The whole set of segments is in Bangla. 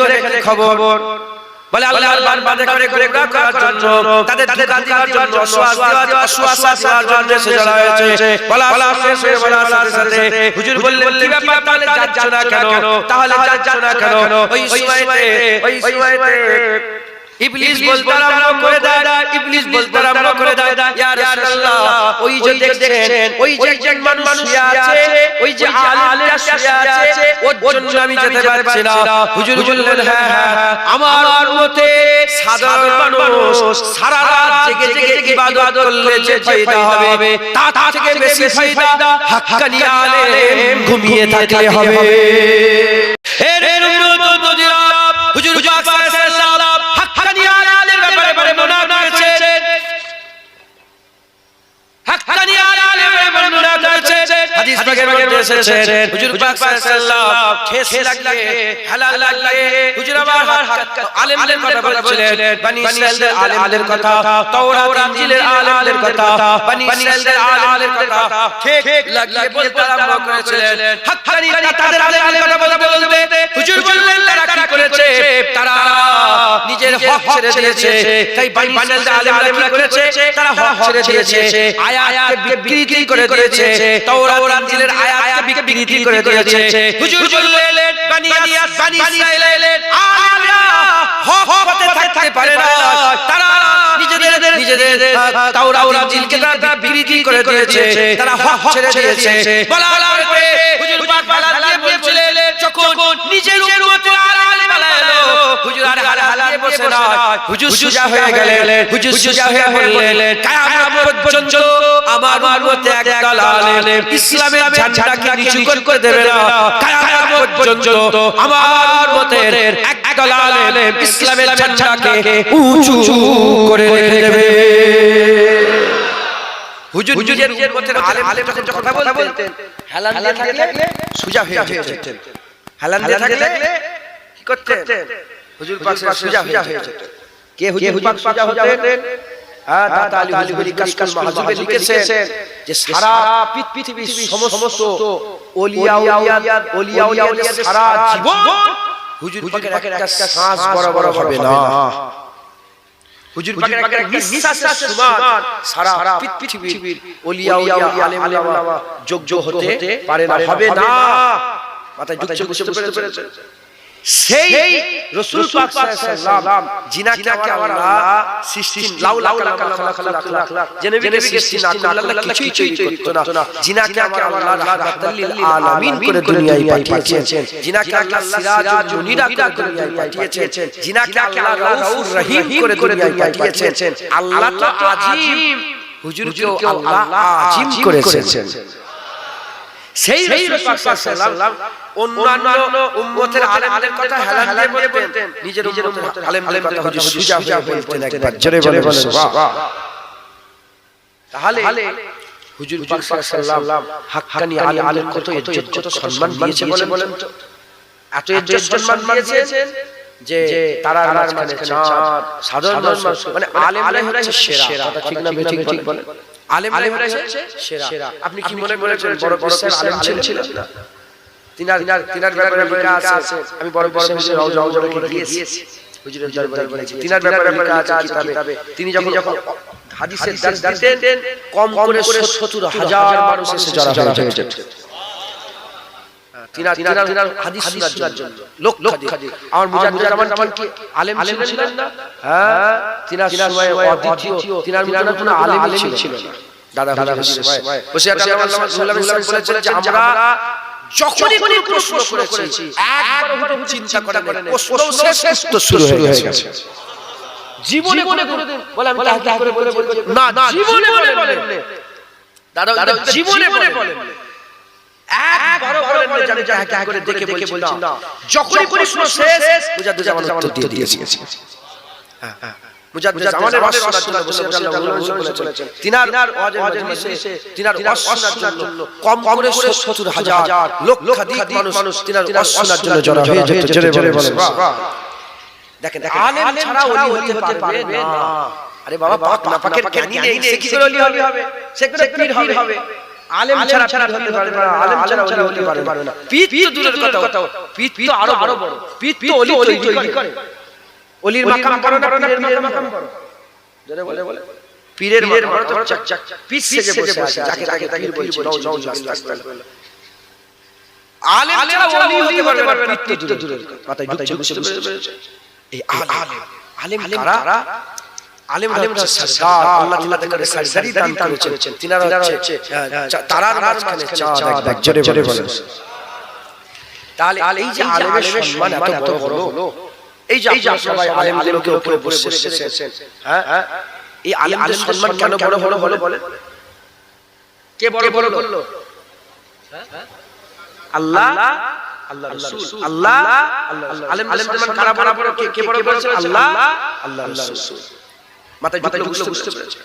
করে খবর। বলে আল্লাহর বান্দা করে করে করার জন্য তাদের ধোঁকা দেওয়ার জন্য অশ্বাস দেওয়ার অশ্বাস দেওয়ার জন্য এসে জড়া হয়েছে। বলা বলা শেষ হয়ে বলার সাথে সাথে হুজুর বললেন কি ব্যাপার তাহলে যাচ্ছ না কেন তাহলে যাচ্ছ না কেন? ওই সময়তে ওই সময়তে ইবলিস বলতে আরম্ভ করে দেয়। ইবলিস বলতে আরম্ভ করে দেয়। ইয়া রাসূলুল্লাহ ওই যে দেখছেন ওই যে একজন মানুষ শুয়ে আছে ওই যে আলেমটা শুয়ে আছে ওর জন্য আমি যেতে পারছি না। হুজুর বললেন হ্যাঁ হ্যাঁ আমার মতে সাধারণ মানুষ সারা রাত জেগে জেগে ইবাদত করলে যে ফায়দা হবে। তার থেকে বেশি ফায়দা হাক্কানি আলেম ঘুমিয়ে থাকলে হবে। এর এসেছে হুজুর পাক সাল্লাল্লাহু ঠেস লাগলে হালাল লাগলে হুজুর আবার আলেমদের কথা বলছিলেন বনি ইসরাইলের আলেমদের কথা তাওরাত ইনজিলের আলেমদের কথা বনি ইসরাইলের আলেমদের কথা ঠিক লাগিয়ে বলতে আরম্ভ করেছিলেন। হাক্কানি তাদের আলেমদের হক ছেড়ে দিয়েছে। তাই বনি আলেমরা করেছে? তারা হক ছেড়ে দিয়েছে। আয়াতকে বিকৃতি করে দিয়েছে। তাওরাত ইনজিলের আয়াতকে বিকৃতি করে দিয়েছে। হুজুর বললেন বনি বনি ইসরাইলের আলেমরা হক হতে থাকতে পারে না। তারা নিজেদের নিজেদের তাওরাত ইনজিলকে তারা বিকৃতি করে দিয়েছে। তারা হক ছেড়ে দিয়েছে। বলার পরে হুজুর হুজুর সুজা হয়ে গেলেন হুজুর সুজা হয়ে বললেন কিয়ামত পর্যন্ত আমার উম্মতে একদল আলেম ইসলামের ঝান্ডাকে নিচু করে দেবে না। কিয়ামত পর্যন্ত আমার উম্মতের একদল আলেম ইসলামের ঝান্ডাকে উঁচু করে রেখে দেবে। হুজুর হুজুরের উম্মতের আলেম আলেম যখন কথা বলতেন হেলান দিয়ে থাকলে সুজা হয়ে যেতেন। হেলান দিয়ে থাকলে কি করতেন? হুজুর পাক সুজা হয়ে যেতেন। কে হুজুর পাক সুজা হতেন? হ্যাঁ দাদা আলী হুজুরি কাশকাল মাহজুবে লিখেছেন যে সারা পৃথিবীর সমস্ত ওলিয়া ওলিয়া ওলিয়া ওলিয়া সারা জীবন হুজুর পাকের একটা শ্বাস বড় হবে না। হুজুর পাকের একটা নিঃশ্বাসের সমান সারা পৃথিবীর ওলিয়া ওলিয়া আলেম ওলামা যোগ্য হতে পারে না হবে না। মাথায় যুক্ত বুঝতে পেরেছেন। সেই রাসূল পাক সাল্লাল্লাহু জিনাকে আল্লাহ সৃষ্টি লাউ লাউ লাউ লাউ লাউ যে নবীকে সৃষ্টি না করলে আল্লাহ কিছুই তৈরি করতো না। জিনাকে আল্লাহ রাহমাতাল লিল আলামিন করে দুনিয়ায় পাঠিয়েছেন। জিনাকে আল্লাহ সিরাজুল মুনিরা করে দুনিয়ায় পাঠিয়েছেন। জিনাকে আল্লাহ রাউফুর রহিম করে দুনিয়ায় পাঠিয়েছেন। আল্লাহ তো আজিম। হুজুরকেও আল্লাহ আজিম করেছেন। সেই অন্যান্য উম্মতের আলেমদের কথা হেলান দিয়ে বলতেন। নিজের উম্মতের আলেমদের কথা হুজুর সুজা হয়ে বলতেন একবার। জোরে বলে বলে তাহলে হুজুর পাক সাল্লাল্লাহু হাক্কানি আলী আলেম কত ইজ্জত কত সম্মান দিয়েছে বলে বলেন তো? এত ইজ্জত সম্মান দিয়েছেন যে তারার মাঝখানে চাঁদ সাধারণ মানুষ মানে আলেমরাই হচ্ছে সেরা। ঠিক না ঠিক ঠিক বলেন আলেমরাই সেরা। আপনি কি মনে করেছেন বড় বড় আলেম ছিলেন? না তিনার তিনার ব্যাপারে লেখা আছে। আমি বড় বড় বিষয়ে রাও রাও রেখে দিয়েছি হুজুরের দরবারে বলেছি তিনার ব্যাপারে লেখা আছে কিতাবে। তিনি যখন যখন হাদিসের দাস দিতেন কম করে 70 হাজার মানুষ এসে জড়া হয়ে যেত তিনার তিনার তিনার হাদিস শোনার জন্য। লোক আমার জামান জামান কি আলেম ছিলেন না? হ্যাঁ? তিনার সময় অদ্বিতীয় তিনার মুজাদ্দিদ কোনো আলেম ছিল না। দাদা দাদা বসে আছে বলেছেন যে আমরা যখনই কোনো প্রশ্ন করেছি একবার চিন্তা করে প্রশ্ন শুরু হয়ে গেছে। জীবনে কোনোদিন বলে আমি তাহলে করে বলে না জীবনে বলে দাদা জীবনে বলে বলেন। একবার বলেন না জানি যা এক করে দেখে বলছি না যখনই প্রশ্ন শেষ মুজাদ্দিদ জামান উত্তর দিয়ে দিয়েছি। হ্যাঁ হ্যাঁ মুজাদ্দিদ জামানের ওয়াজ শোনার জন্য বসে বলেছেন তিনার ওয়াজের মজলিসে তিনার ওয়াজ জন্য কম করে 70 লক্ষাধিক মানুষ তিনার ওয়াজ জন্য জড়ো হয়ে যেত জোরে জোরে বলেন। দেখেন আলেম ছাড়া ওলি হতে পারবে না। আরে বাবা পাক না পাকের জ্ঞানী নেই সে কি করে ওলি হবে? সে করে পীর হবে আলেম ছাড়া ছাড়া হতে পারবে না আলেম ছাড়া হতে পারবে না। পীর তো দূরের কথা পীর তো আরও আরও বড়। পীর তো ওলি তৈরি করে। অলির মাকাম বড় না পীরের মাকাম বড় জোরে বলে বলে পীরের মাকাম বড় তো চাক চাক পীর সেজে বসে আছে যাকে তাকে তাকে বলছে নাও যাও আস্তাগফিরুল্লাহ আলেম ছাড়া ওলি হতে পারবে না পীর তো দূরের কথা। মাথায় ঢুকছে এই আলেম আলেম কারা আলেম আলেম সরদার আল্লাহ তাআলা তাকে সরদারি দান করেছেন তিনারা হচ্ছে তারার মাঝখানে চাঁদ এক জোরে জোরে বলেন। তাহলে এই যে আলেমের সম্মান এত বড় হলো এই যে আপনারা সবাই আলেমগুলোকে উপরে বসে এসেছেন হ্যাঁ এই আলেমদের সম্মান কেন বড় বড় হলো বলে কে বড় বড় করল? আল্লাহ আল্লাহ রাসূল। আল্লাহ আলেমদের সম্মান কারা বড় বড়? কে কে বড় বড় আল্লাহ আল্লাহ রাসূল। মাথায় মাথায় ঢুকলো বুঝতে পেরেছে।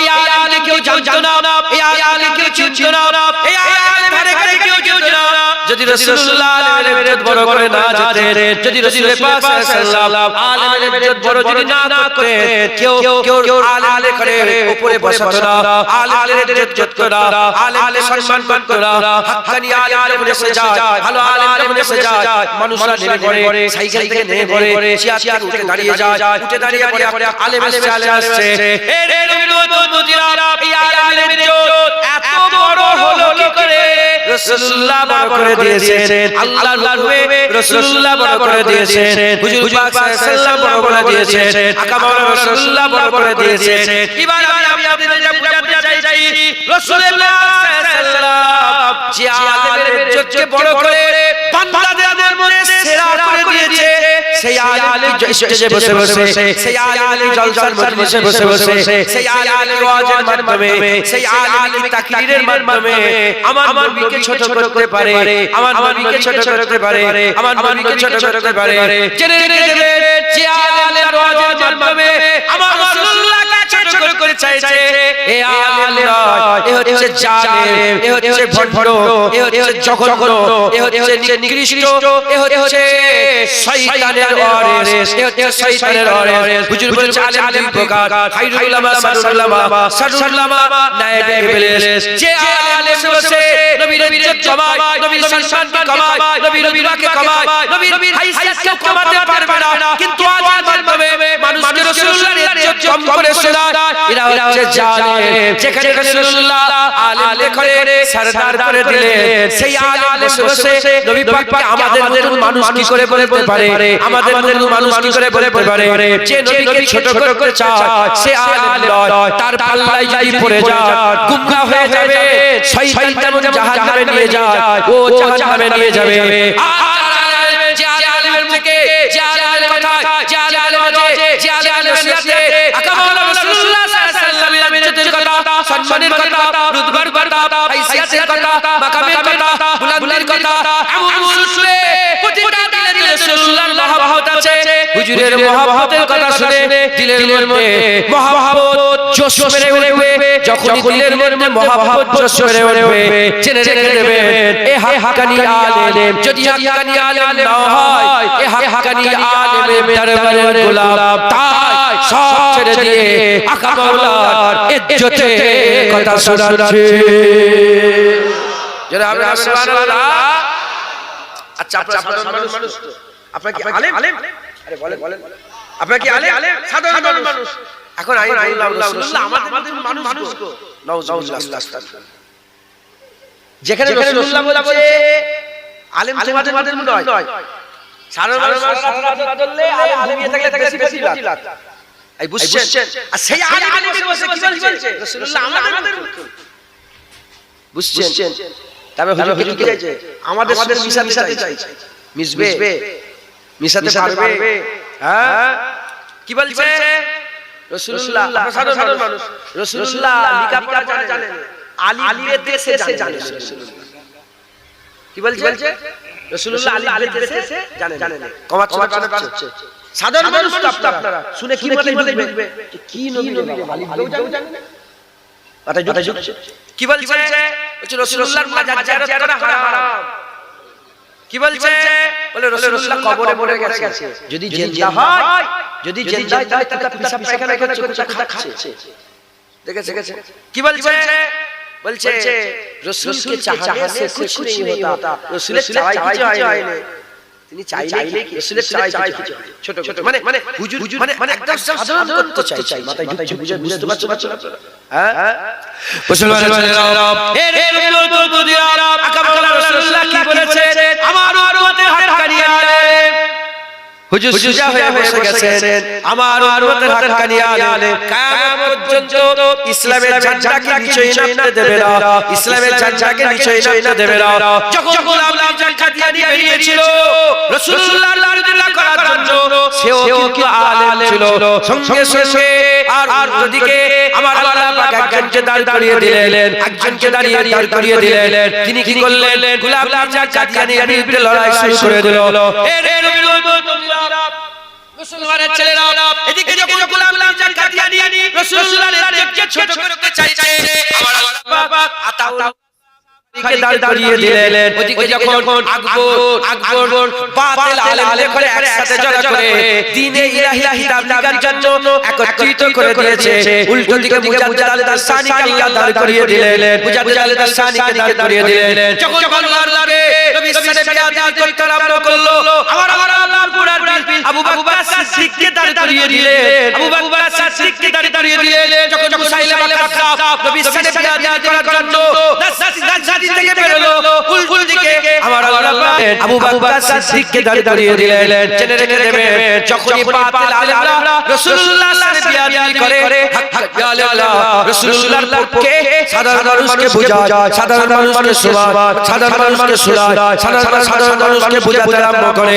এই আয়ালে কেউ জানতো না। এই আয়ালে কেউ চিনতো না। এই আয়ালে যদি রাসূলুল্লাহ আলেমের ইজ্জত বড় করে না যেতেন যদি রাসূল পাক সাল্লাল্লাহু আলেমের ইজ্জত বড় যদি না করতেন কেউ কেউ আলেম করে উপরে বসাতো না, আলেমের ইজ্জত করতো না আলেমের সম্মান করতো না, হাক্কানি আলেম যখন এসে যায়, ভালো আলেম যখন এসে যায়, মানুষরা নেমে পড়ে, সাইকেল থেকে নেমে পড়ে, চেয়ার থেকে উঠে দাঁড়িয়ে যায়, উঠে দাঁড়িয়ে পড়ে আলেম এসে আলেম আসছে এ রে রবিউল মুদিরা এই আলেমের ইজ্জত, এত বড় হলো কি করে রাসূলুল্লাহ বড় করে দিয়েছেন। আল্লাহর হুকুমে রাসূলুল্লাহ বড় করে দিয়েছেন। হুজুর পাক সাল্লাল্লাহু বড় করে দিয়েছেন। আকা মাওলানা রাসূলুল্লাহ বড় করে দিয়েছেন। এবার আমি আপনাদের যা বুঝাতে চাই রাসূলুল্লাহ সাল্লাল্লাহু যে আলেমের ইজ্জতকে বড় করে বান্দাদের মধ্যে সেরা করে দিয়েছে। সেই আলী স্টেজে বসে বসে সেই আলী জলসার মজলিসে বসে বসে সেই আলী ওয়াজের মাধ্যমে সেই আলী তাকরীরের মাধ্যমে আমার নবীকে ছোট করতে পারে আমার নবীকে ছোট করতে পারে আমার নবীকে ছোট করতে পারে জেনে নেবে যে আলী ওয়াজের মাধ্যমে আমার করে চাইছে এ আলেম নয় এ হচ্ছে জালেম এ হচ্ছে ভণ্ড এ হচ্ছে জঘন্য এ হচ্ছে নিকৃষ্ট এ হচ্ছে শয়তানের ওয়ারিস এ হচ্ছে শয়তানের ওয়ারিস হুজুর বলেছে আলেম দুই প্রকার খাইরুল উলামা সারুল উলামা সারুল উলামা নায়েবে ইবলিস যে আলেম বসে নবীর ইজ্জত কমায় নবীর সম্মান কমায় নবীর নবীকে কমায় নবীর হাইসিয়ত কেউ কমাতে পারবে না কিন্তু আজ মাধ্যমে মানুষকে রাসূলুল্লাহর ইজ্জত কম করে শোনায় এরা হচ্ছে জালেম যেখানে রাসূলুল্লাহ আলেম করে সরদার করে দিলেন সেই আলেম বসে বসে নবী পাককে আমাদের মতন মানুষ কি করে বলতে পারে আমাদের মতন মানুষ কি করে বলতে পারে যে নবীকে ছোট করে চায় সে আলেম নয় তার পাল্লায় যদি পড়ে যায় গুমরা হয়ে যাবে শয়তান জাহান্নামে নিয়ে যায় ও জাহান্নামে নিয়ে যাবে আর আলেম যে আলেমের মুখে যে আলেমের কথা যে আলেমের মাঝে যে আলেমের নিয়াতে সম্মানের কথা রুতবার কথা, হাইসিয়াতের কথা, মাকামের কথা, বুলন্দির কথা, এমন শুনে প্রতিটা দিলে রাসূলুল্লাহর মহব্বত আছে। হুজুরের মহব্বতের কথা শুনে দিলের মধ্যে মহব্বত জোশ মেরে উঠবে যখন দিলের মধ্যে মহব্বত জোশ মেরে উঠবে জেনে রেখে দেবেন এ হাক্কানি আলেম যদি হাক্কানি আলেম না হয় এ হাক্কানি আলেমের দরবারের গোলাম তাই সব ছেড়ে দিয়ে আকা মাওলার ইজ্জতে কথা শোনাচ্ছে। যারা আমরা সুবহানাল্লাহ। আচ্ছা আপনারা সাধারণ মানুষ তো। আপনারা কি আলেম? আরে বলেন বলেন। আপনারা কি আলেম? সাধারণ মানুষ। এখন আমি বললাম রাসূলুল্লাহ আমাদের মানুষ গো। যেখানে রাসূলুল্লাহ বলেছে আলেম তোমাদের নয়। সারা আলেম ঘুমিয়ে থাকলে বেশি এই বুঝছেন? আর সেই আলেম বসে কি বলছে? রাসূলুল্লাহ আমাদের বুঝছেন? তবে হুজুর কি চাইছে? আমাদের সাথে মিশাতে চাইছে। মিশবে? মিশাতে পারবে? হ্যাঁ? কি বলছে? রাসূলুল্লাহ সাধারণ মানুষ। রাসূলুল্লাহ লেখাপড়া জানেন। আলিমের দেশে জানেন। কি বলছে? রাসূলুল্লাহ আলিমের দেশে জানেন। জানেন। কমাচ্ছে না সাধারণ মানুষ তো আপনারা। শুনে কি বলে বুঝবে কি নবী নবী আলিম জানেন মাথায় ঢুকছে কি বলছে? বলছে? রাসূলুল্লাহর মাজার জিয়ারত করা হারাম। কি বলছে? বলে রাসূলুল্লাহ কবরে পড়ে গেছে। যদি জিন্দা হয় যদি জেন্দায় যায় তাহলে পিসাব পায়খানা করছে কোথা খাচ্ছে দেখেছে কি বলছে বলছে রসুল কে চাহানে সে কিছু নেই হতা রসুলের চাহাই কিছু হয় না তিনি চাইলে কি রসুলের চাহাই কিছু ছোট ছোট মানে মানে হুজুর মানে মানে একদম সাধারণ করতে চাই চাই মাথায় ঢুকছে বুঝে বুঝতে পারছ পারছ হ্যাঁ মুসলমানেরা এর এর তো তো দিরা আকাবালা রাসূলুল্লাহ কি হুজুর সুজা হয়ে বসে গেছেন আমার উম্মতের কানিয়ে আনে। কিয়ামত পর্যন্ত ইসলামের ঝান্ডাকে নিচে নামতে দেবে না ইসলামের ঝান্ডাকে নিচে নামতে দেবে না যখন গোলাম ঝান্ডা দিয়ে বেরিয়েছিল রাসূলুল্লাহ করার জন্য সেও কিন্তু আলেম ছিল সঙ্গে সঙ্গে আর আমার আল্লাহ পাক একজনকে দিলেন একজনকে দাঁড়িয়ে দাঁড় করিয়ে দিলেন তিনি কি করলেন গোলাম ঝান্ডা দিয়ে বিরুদ্ধে লড়াই শুরু করে দিল এ রে রবিউল মুসলমানের ছেলেরা এদিকে যখন গোলাম লামজা কাদিয়ানি রাসূলুল্লাহর নেতৃত্বে ছোট করতে চাইছে। আমার বাবা আতাউল দিকে দাঁড় করিয়ে দিলেন। ওদিকে যখন আকবর আকবর বাতিল আলেম করে একসাথে জড়ো করে দ্বীনে ইলাহি কিতাব লিখার জন্য একত্রিত করে দিয়েছে। উল্টো দিকে করিয়ে দিলেন। করিয়ে দিলেন। যখন করল আমার আবু বকর সিদ্দিককে দাঁড় করিয়ে দিলেন আবু বকর সিদ্দিককে দাঁড় করিয়ে দিলেন যখন মুসাইলামা কাযযাব নবী সাল্লাল্লাহু আলাইহি করার জন্য নাসাদি থেকে বেরোলো উল্টো দিকে আমার আল্লাহ আবু বকর সিদ্দিককে দাঁড় করিয়ে দিলেন জেনে রেখে দেবেন যখনই বাতিল আলেমরা রাসূলুল্লাহ সাল্লাল্লাহু করে হক হক আল্লাহ রাসূলুল্লাহর পক্ষে সাধারণ মানুষকে বোঝায় সাধারণ মানুষকে শোনায় সাধারণ মানুষকে শোনায় সাধারণ সাধারণ মানুষকে বোঝাতে আরম্ভ করে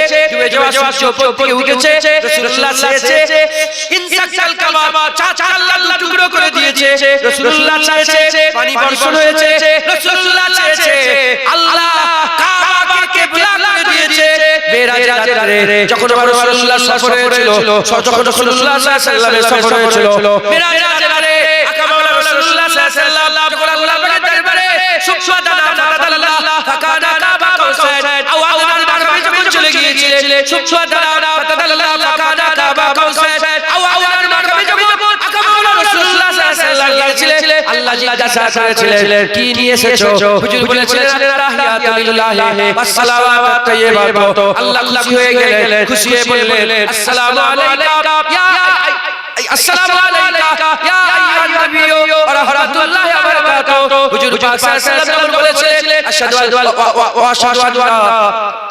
যাওয়া সূর্য উপর থেকে উঠেছে রাসূলুল্লাহ চেয়েছে ইনসাকাল কাবা চাচার আল্লাহ টুকরো করে দিয়েছে রাসূলুল্লাহ চেয়েছে পানি বর্ষণ হয়েছে রাসূলুল্লাহ চেয়েছে আল্লাহ কাবাকে কিবলা করে দিয়েছে মেরাজের রাতে যখন রাসূলুল্লাহ সফর হয়েছিল যখন রাসূলুল্লাহ সাল্লাল্লাহু আলাইহি সফর হয়েছিল মেরাজের রাতে আকাবাল রাসূলুল্লাহ সাল্লাল্লাহু আলাইহি ওয়াসাল্লাম যখন আল্লাহ দরবারে সুবহানাল্লাহ কি নিয়ে এসেছ হুজুর বলেছিলেন তাহিয়াতুল্লাহ ওয়াসসালামু তাইয়্যিবাত আল্লাহ খুশি হয়ে গেলেন খুশি হয়ে বললেন আসসালামু আলাইকা ইয়া আসসালামু আলাইকা ইয়া আইয়ুহান নবী ওয়া রাহমাতুল্লাহি ওয়া বারাকাতুহু হুজুর পাক সাল্লাল্লাহু আলাইহি ওয়াসাল্লাম বলেছিলেন আশহাদু আল্লা ওয়া আশহাদু আন্না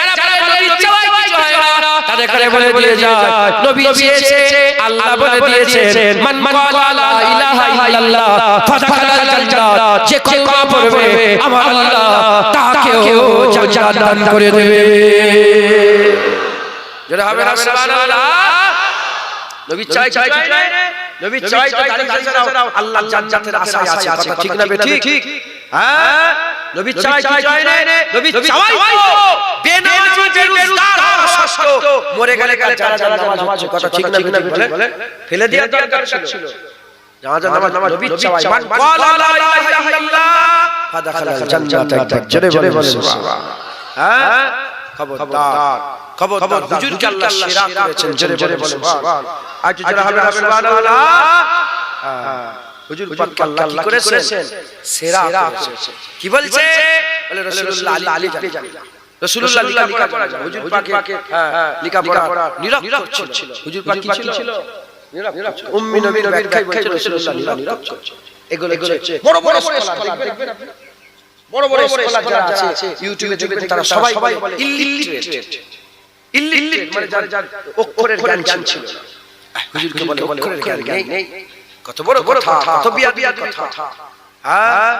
বলে দিয়ে যায় নবী চেয়েছে আল্লাহ বলে দিয়েছেন মান মান লা ইলাহা ইল্লাল্লাহ ফাদাখালাল জান্নাত যে কলমা পড়বে আমার আল্লাহ তাকেও জান্নাত দান করে দেবে। যারা হবে না সুবহানাল্লাহ। নবী চাই চাই চাই নবী চাই তো দাঁড়িয়ে দাঁড়িয়ে দাঁড়াও আল্লাহ জান্নাতের আশায় আছে কথা ঠিক না ঠিক? হ্যাঁ? নবী চাই চাই চাই রে নবী চাই তো মরে গেলে যারা যারা নামাজ কথা ঠিক না ঠিক না বলে ফেলে দেওয়ার দরকার ছিল। নামাজ নামাজ নামাজ নবী চাই মান ক্বালা লা ইলাহা ইল্লাল্লাহ। ফাদাখালাল জান্নাত। একবার জোরে বলে বলে হ্যাঁ? খবরদার। খবরদার। হুজুরকে আল্লাহ সেরা করেছেন জোরে জোরে বলে সুবহান। আজ যারা হবে সুবহানাল্লাহ হুজুর পাক আল্লাহ কি করেছেন? সেরা করেছেন? কি বলছে? বলে রাসূলুল্লাহ আলী আলী জানি। রাসূলুল্লাহ লিখা পড়া যায়। হুজুর পাকে পড়া নিরক্ষর ছিল। হুজুর পাক কি ছিল। উম্মি নবীর ব্যাখ্যায় বলছে রাসূলুল্লাহ নিরক্ষর এগুলো এগুলো বড় বড় স্কলার দেখবেন? আপনি বড় বড় স্কলার যারা আছে ইউটিউবে দেখবেন তারা সবাই বলে ইলিটারেট ইলিটারেট মানে যার যার অক্ষরের জ্ঞান ছিল হুজুরকে বলে অক্ষরের জ্ঞান নেই। কত বড় কথা কত বিয়া বিয়া কথা। হ্যাঁ